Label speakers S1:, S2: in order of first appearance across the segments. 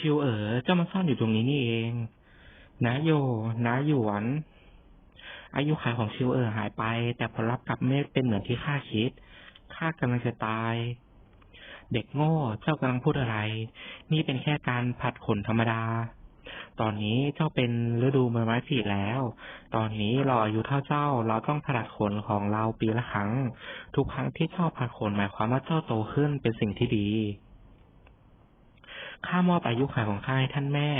S1: ชิวเอ๋อเจ้ามาซ่อนอยู่ตรงนี้นี่เองนาโยนาหยวน อายุขัยของชิวเอ๋อหายไป แต่ผลลัพธ์กลับไม่เป็นเหมือนที่ข้าคิดข้ากำลังจะตาย เด็กโง่เจ้ากำลังพูดอะไร นี่เป็นแค่การผัดขนธรรมดา ตอนนี้เจ้าเป็นฤดูใบไม้ผลิแล้ว ตอนนี้เราอายุเท่าเจ้า เราต้องผลัดขนของเราปีละครั้ง ทุกครั้งที่เจ้าผลัดขนหมายความว่าเจ้าโตขึ้นเป็นสิ่งที่ดี ข้ามอบอายุขัยของข้าให้ท่านแม่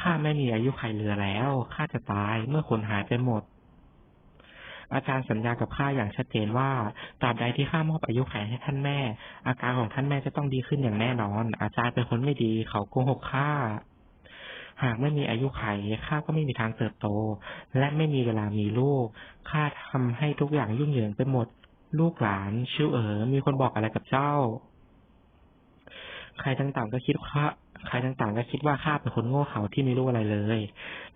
S1: ข้าไม่มีอายุขัยเหลือแล้ว ข้าจะตายเมื่อคนหายไปหมด อาจารย์สัญญากับข้าอย่างชัดเจนว่า ตราบใดที่ข้ามอบอายุขัยให้ท่านแม่ อาการของท่านแม่จะต้องดีขึ้นอย่างแน่นอน อาจารย์เป็นคนไม่ดี เขาโกหกข้า หากไม่มีอายุไขข้าก็ไม่มีทางเติบโต และไม่มีเวลามีลูก ข้าทำให้ทุกอย่างยุ่งเหยิงไปหมด ลูกหลาน ชิวเอ๋อมีคนบอกอะไรกับเจ้า ใครต่างๆก็คิดว่าใครต่างๆก็คิดว่าข้าเป็นคนโง่เขลาที่ไม่รู้อะไรเลย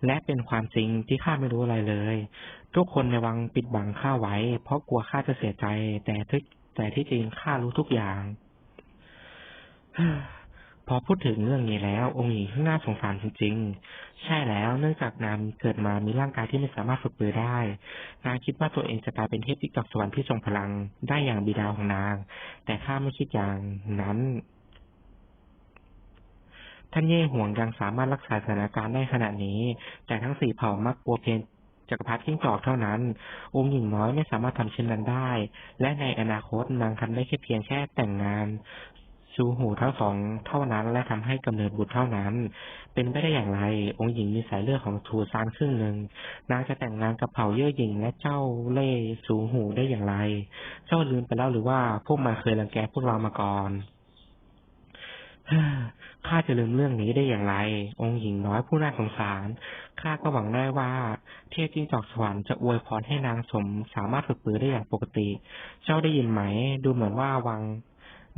S1: และเป็นความจริงที่ข้าไม่รู้อะไรเลย ทุกคนในวังปิดบังข้าไว้ เพราะกลัวข้าจะเสียใจ แต่ที่แต่ที่จริงข้ารู้ทุกอย่างพอพูดถึงเรื่องนี้แล้ว องค์หญิงข้างหน้าสงสารจริงๆ ใช่แล้วเนื่องจากนางเกิดมามีร่างกายที่ไม่สามารถฝึกปือได้ นางคิดว่าตัวเองจะกลายเป็นเทพที่จากสวรรค์ที่ทรงพลังได้อย่างบิดาของนาง แต่ข้าไม่คิดอย่างนั้น ท่านเย่ห่วงยังสามารถรักษาสถานการณ์ได้ขนาดนี้ แต่ทั้งสี่เผ่ามักกลัวเพียงจักรพรรดิกิ้งจอกเท่านั้น องค์หญิงน้อยไม่สามารถทำเช่นนั้นได้ และในอนาคตนางทำได้แค่เพียงแค่แต่งงานชูหูทั้งสองเท่านั้น และทำให้กำเนิดบุตรเท่านั้น เป็นไปได้อย่างไร องค์หญิงมีสายเลือดของทูซานครึ่งหนึ่งนางจะแต่งงานกับเผ่าเย่อหญิงและเจ้าเล่สูหูได้อย่างไร เจ้าลืมไปแล้วหรือว่าพวกมันเคยรังแกพวกเรามาก่อน ข้าจะลืมเรื่องนี้ได้อย่างไร องค์หญิงน้อยผู้น่าสงสาร ข้าก็หวังได้ว่า เทพจิ้งจอกสวรรค์จะอวยพรให้นางสมสามารถฝึกปือได้อย่างปกติ เจ้าได้ยินไหม ดูเหมือนว่าวัง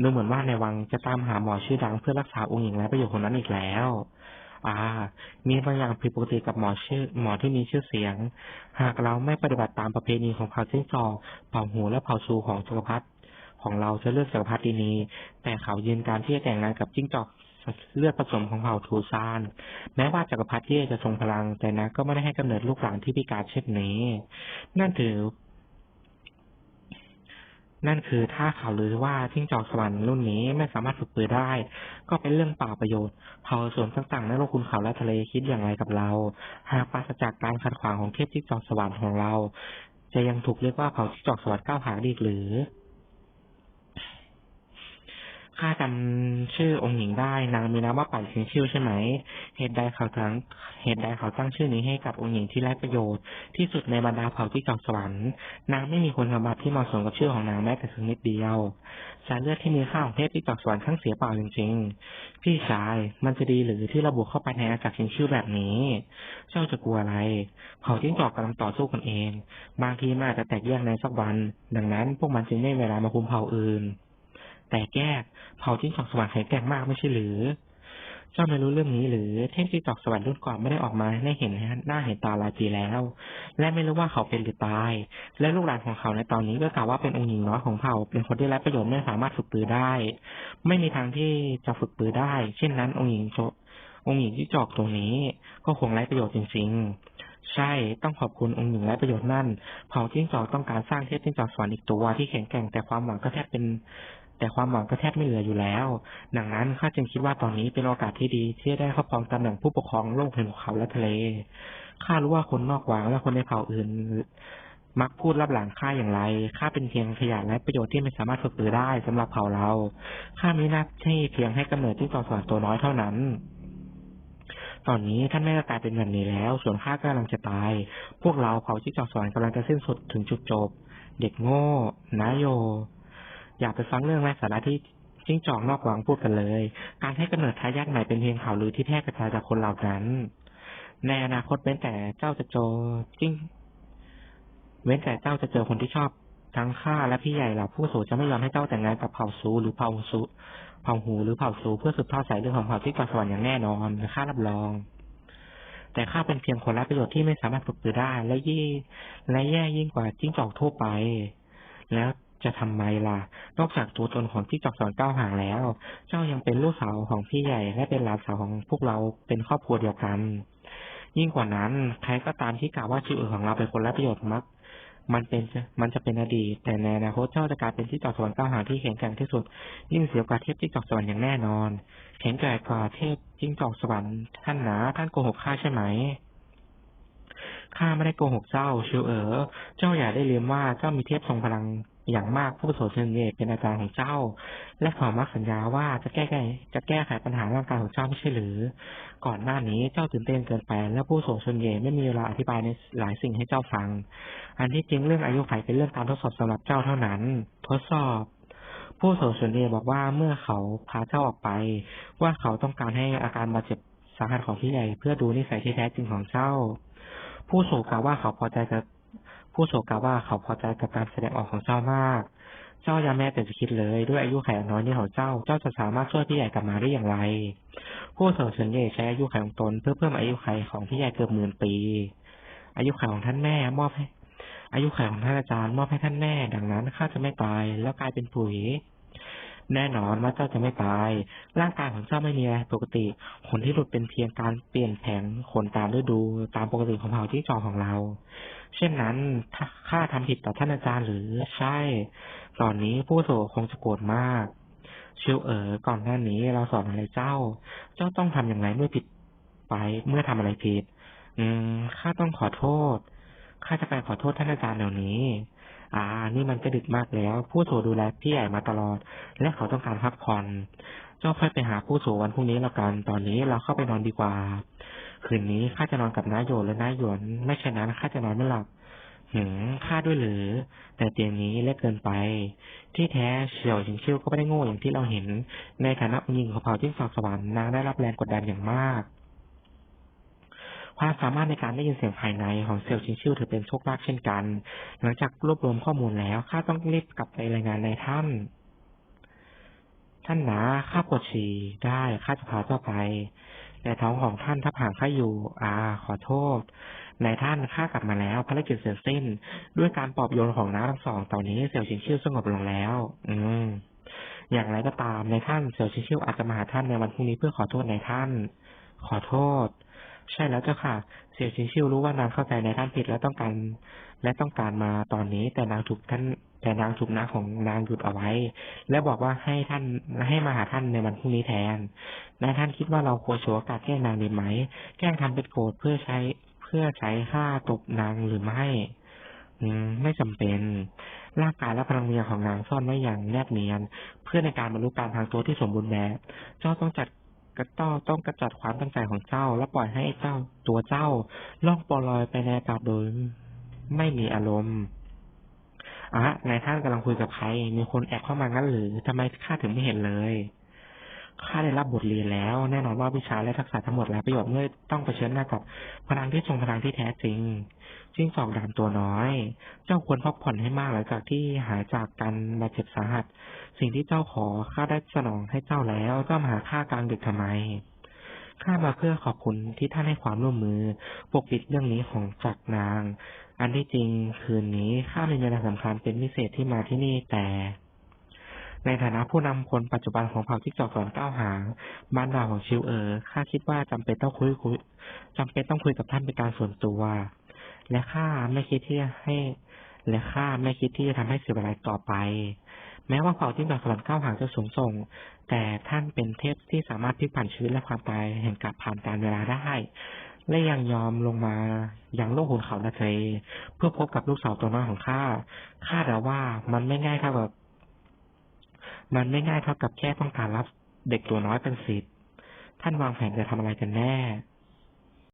S1: ดูเหมือนว่าในวังจะตามหาหมอชื่อดังเพื่อรักษาองค์หญิงและประโยชน์คนนั้นอีกแล้ว อ่า มีบางอย่างผิดปกติกับหมอชื่อ หมอที่มีชื่อเสียง หากเราไม่ปฏิบัติตามประเพณีของเผ่าจิ้งจอกเผ่าหูและเผ่าชูของจักรพรรดิของเราจะเลือกจักรพรรดินี แต่เขายืนการที่จะแต่งงานกับจิ้งจอก เลือดผสมของเผ่าทูซาน แม้ว่าจักรพรรดิเย่จะทรงพลัง แต่นางก็ไม่ได้ให้กำเนิดลูกหลานที่พิการเช่นนี้ นั่นถือ นั่นคือถ้าข่าวลือว่าจิ้งจอกสวรรค์รุ่นนี้ไม่สามารถฝึกปือได้ ก็เป็นเรื่องเปล่าประโยชน์เผ่าส่วนต่างๆในโลกคุณเขาและทะเลคิดอย่างไรกับเรา หากปราศจากการขัดขวางของเทพจิ้งจอกสวรรค์ของเรา จะยังถูกเรียกว่าเผ่าจิ้งจอกสวรรค์ก้าวหางอีกหรือ ข้าจำชื่อองค์หญิงได้ นางมีนามว่าป่ายเชียงชิวใช่ไหม เหตุใดเขาตั้งเหตุใดเขาตั้งชื่อนี้ให้กับองค์หญิงที่ไร้ประโยชน์ ที่สุดในบรรดาเผ่าที่จอกสวรรค์ นางไม่มีคุณสมบัติที่เหมาะสมกับชื่อของนางแม้แต่สักนิดเดียว สายเลือดที่มีค่าของเทพที่จอกสวรรค์ทั้งเสียเปล่าจริงๆ พี่ชาย มันจะดีหรือที่เราบุกเข้าไปในอาณาจักรเชียงชิ่วแบบนี้ เจ้าจะกลัวอะไร เผ่าจิ้งจอกกำลังต่อสู้กันเอง บางทีมันอาจจะแตกแยกในสักวัน ดังนั้นพวกมันจึงไม่เวลามาคุมเผ่าอื่น แต่แก้เผ่าจิ้งจอกสวรรค์แข็งแกร่งมากไม่ใช่หรือ เจ้าไม่รู้เรื่องนี้หรือเทพจิ้งจอกสวรรค์รุ่นก่อนไม่ได้ออกมาให้เห็นหน้าเห็นตาหลายปีแล้ว และไม่รู้ว่าเขาเป็นหรือตาย และลูกหลานของเขาในตอนนี้ก็กล่าวว่าเป็นองค์หญิงน้อยของเผ่า เป็นคนที่ไร้ประโยชน์ไม่สามารถฝึกปือได้ ไม่มีทางที่จะฝึกปือได้ เช่นนั้นองค์หญิงโจองค์หญิงที่จอกตรงนี้ ก็คงไร้ประโยชน์จริงๆ ใช่ ต้องขอบคุณองค์หญิงไร้ประโยชน์นั่น เผ่าจิ้งจอกต้องการสร้างเทพจิ้งจอกสวรรค์อีกตัวที่แข็งแกร่งแต่ความหวังก็แทบเป็น แต่ความหวังก็แทบไม่เหลืออยู่แล้ว ดังนั้นข้าจึงคิดว่าตอนนี้เป็นโอกาสที่ดีที่จะได้ครอบครองตำแหน่งผู้ปกครองโลกแห่งภูเขาและทะเล ข้ารู้ว่าคนนอกหวังและคนในเผ่าอื่น มักพูดรับหลังข้าอย่างไร ข้าเป็นเพียงขยะและประโยชน์ที่ไม่สามารถฝึกปือได้สำหรับเผ่าเรา ข้ามีหน้าที่เพียงให้กำเนิดที่จอสวรรค์ตัวน้อยเท่านั้นตอนนี้ท่านแม่ก็กลายเป็นแบบนี้แล้ว ส่วนข้าก็กำลังจะตาย พวกเราเผ่าที่จอสวรรค์กำลังจะสิ้นสุดถึงจุดจบ เด็กโง่นายโย อยากไปฟังเรื่องไร้สาระที่จิ้งจอกนอกวังพูดกันเลย การให้กำเนิดทายาทใหม่เป็นเพียงข่าวลือที่แพร่กระจายจากคนเหล่านั้น ในอนาคตเว้นแต่เจ้าจะเจอจิ้ง เว้นแต่เจ้าจะเจอคนที่ชอบทั้งข้าและพี่ใหญ่เหล่าผู้สูจะไม่ยอมให้เจ้าแต่งงานกับเผ่าซูหรือเผ่าซูเผ่าหูหรือเผ่าซูเพื่อสืบทอดสายเลือดของเผ่าที่กสวรรค์อย่างแน่นอนข้ารับรอง แต่ข้าเป็นเพียงคนไร้ประโยชน์ที่ไม่สามารถฝึกปือได้ และยี่และแย่ยิ่งกว่าจิ้งจอกทั่วไป แล้ว จะทำไมล่ะ นอกจากตัวตนของที่จอกสอนก้าวห่างแล้ว เจ้ายังเป็นลูกสาวของพี่ใหญ่และเป็นหลานสาวของพวกเราเป็นครอบครัวเดียวกัน ยิ่งกว่านั้น ใครก็ตามที่กล่าวว่าชื่อของเราเป็นคนรับประโยชน์มัก มันเป็นมันจะเป็นอดีต แต่ในอนาคตเจ้าจะกลายเป็นที่จอกสวรรค์ก้าวหางที่แข็งแกร่งที่สุด ยิ่งเสียกว่าเทพที่จอกสวรรค์อย่างแน่นอน แข็งแกร่งกว่าเทพจิ้งจอกสวรรค์ท่านหนาท่านโกหกข้าใช่ไหมข้าไม่ได้โกหกเจ้าชิวเอ๋อเจ้าอย่าได้ลืมว่าเจ้ามีเทพทรงพลัง อย่างมากผู้โสเชิญเยเป็นอาจารย์ของเจ้า และขอมักสัญญาว่าจะแก้ไขจะแก้ไขปัญหาร่างกายของเจ้าไม่ใช่หรือ ก่อนหน้านี้เจ้าตื่นเต้นเกินไปและผู้โสเชิญเยไม่มีเวลาอธิบายในหลายสิ่งให้เจ้าฟัง อันที่จริงเรื่องอายุไขเป็นเรื่องการทดสอบสำหรับเจ้าเท่านั้น ทดสอบผู้โสเชิญเยบอกว่าเมื่อเขาพาเจ้าออกไป ว่าเขาต้องการให้อาการบาดเจ็บสาหัสของพี่ใหญ่เพื่อดูนิสัยที่แท้จริงของเจ้า ผู้โศกกล่าวว่าเขาพอใจกับ ผู้โศกกล่าวว่าเขาพอใจกับการแสดงออกของเจ้ามาก เจ้ายังแม้แต่จะคิดเลยด้วยอายุไขน้อยนี้ของเจ้า เจ้าจะสามารถช่วยพี่ใหญ่กลับมาได้อย่างไร ผู้โสเฉินเย่ใช้อายุไขของตนเพื่อเพิ่มอายุไขของพี่ใหญ่เกือบหมื่นปี อายุไขของท่านแม่มอบให้อายุไขของท่านอาจารย์มอบให้ท่านแม่ ดังนั้นข้าจะไม่ตายแล้วกลายเป็นปุ๋ย แน่นอนว่าเจ้าจะไม่ตาย ร่างกายของเจ้าไม่มีอะไรปกติ ขนที่หลุดเป็นเพียงการเปลี่ยนแผงขนตามฤดูตามปกติของเผ่าที่จองของเรา เช่นนั้นถ้าข้าทำผิดต่อท่านอาจารย์หรือใช่ ตอนนี้ผู้โสคงจะโกรธมาก เชิวเอ๋อก่อนหน้านี้เราสอนอะไรเจ้า เจ้าต้องทำอย่างไรเมื่อผิดไปเมื่อทำอะไรผิด อืมข้าต้องขอโทษข้าจะไปขอโทษท่านอาจารย์เดี๋ยวนี้ อ่า นี่มันก็ดึกมากแล้ว ผู้โสดูแลพี่ใหญ่มาตลอด และเขาต้องการพักผ่อนเจ้าค่อยไปหาผู้โสวันพรุ่งนี้แล้วกัน ตอนนี้เราเข้าไปนอนดีกว่า คืนนี้ข้าจะนอนกับน้าโยนและน้าหยวนไม่เช่นนั้นข้าจะนอนไม่หลับหืมข้าด้วยหรือ แต่เตียงนี้เล็กเกินไป ที่แท้เฉียวชิงชิวก็ไม่ได้โง่อย่างที่เราเห็น ในฐานะองค์หญิงของเผ่าจิ้งจอกสวรรค์นางได้รับแรงกดดันอย่างมาก ความสามารถในการได้ยินเสียงภายในของเซียวชิงชิวถือเป็นโชคลาภเช่นกัน หลังจากรวบรวมข้อมูลแล้วข้าต้องรีบกลับไปรายงานในท่าน ท่านหนาข้าปวดฉี่ได้ข้าจะพาเจ้าไปแต่ท้องของท่านทับหางข้าอยู่ อ่า ขอโทษนายท่านข้ากลับมาแล้วภารกิจเสร็จสิ้น ด้วยการปลอบโยนของน้าทั้งสองตอนนี้เสี่ยวชิงชิวสงบลงแล้ว อืม อย่างไรก็ตามในายท่านเสี่ยวชิงชิวอาจจะมาหาท่านในวันพรุ่งนี้เพื่อขอโทษในายท่าน ขอโทษ ใช่แล้วเจ้าค่ะ เสี่ยวชิงชิวรู้ว่านางเข้าใจในท่านผิดและต้องการ และต้องการมาตอนนี้ แต่นางถูกท่าน แต่นางถูกน้าของนางหยุดเอาไว้ และบอกว่าให้ท่านให้มาหาท่านในวันพรุ่งนี้แทนนายท่านคิดว่าเราควรโชว์กาสแกล้งนางดีไหม แกล้งทำเป็นโกรธเพื่อใช้เพื่อใช้ฆ่าตบนางหรือไม่ไม่จำเป็นร่างกายและพลังวิญญาณของนางซ่อนไว้อย่างแนบเนียน เพื่อในการบรรลุการทางตัวที่สมบูรณ์แบบ เจ้าต้องจัด กระต้อต้องกระจัดความตั้งใจของเจ้า และปล่อยให้เจ้าตัวเจ้าล่องปลอยไปในอากาศโดย ไม่มีอารมณ์อะนายท่านกำลังคุยกับใคร มีคนแอบเข้ามางั้นหรือทำไมข้าถึงไม่เห็นเลย ข้าได้รับบทเรียนแล้ว แน่นอนว่าวิชาและทักษะทั้งหมดและประโยชน์เมื่อต้องเผชิญหน้ากับพลังที่ทรงพลังที่แท้จริงจิ้งจอกดำตัวน้อย เจ้าควรพักผ่อนให้มากหลังจากที่หายจากการบาดเจ็บสาหัส สิ่งที่เจ้าขอข้าได้สนองให้เจ้าแล้ว เจ้ามาหาข้ากลางดึกทำไมข้ามาเพื่อขอบคุณที่ท่านให้ความร่วมมือ ปกปิดเรื่องนี้ของจักนาง อันที่จริงคืนนี้ข้ามีเวลาสำคัญเป็นพิเศษที่มาที่นี่แต่ ในฐานะผู้นำคนปัจจุบันของเผ่าที่จอกสอนก้าวหางบ้านดาวของชิวเอ๋อข้าคิดว่าจำเป็นต้องคุยคุยจำเป็นต้องคุยกับท่านเป็นการส่วนตัว และข้าไม่คิดที่จะให้ และข้าไม่คิดที่จะทำให้เสียเวลาต่อไป แม้ว่าเผ่าที่จอกสวรรค์ก้าวหางจะสูงส่ง แต่ท่านเป็นเทพที่สามารถพลิกผันชีวิตและความตายแห่งกับผ่านการเวลาได้และยังยอมลงมาอย่างโลกหุนเขาละทะเลเพื่อพบกับลูกสาวตัวน้อยของข้า ข้าเดาว่ามันไม่ง่ายเท่ากับ มันไม่ง่ายเท่ากับแค่ต้องการรับเด็กตัวน้อยเป็นสิทธิ์ท่านวางแผนจะทำอะไรกันแน่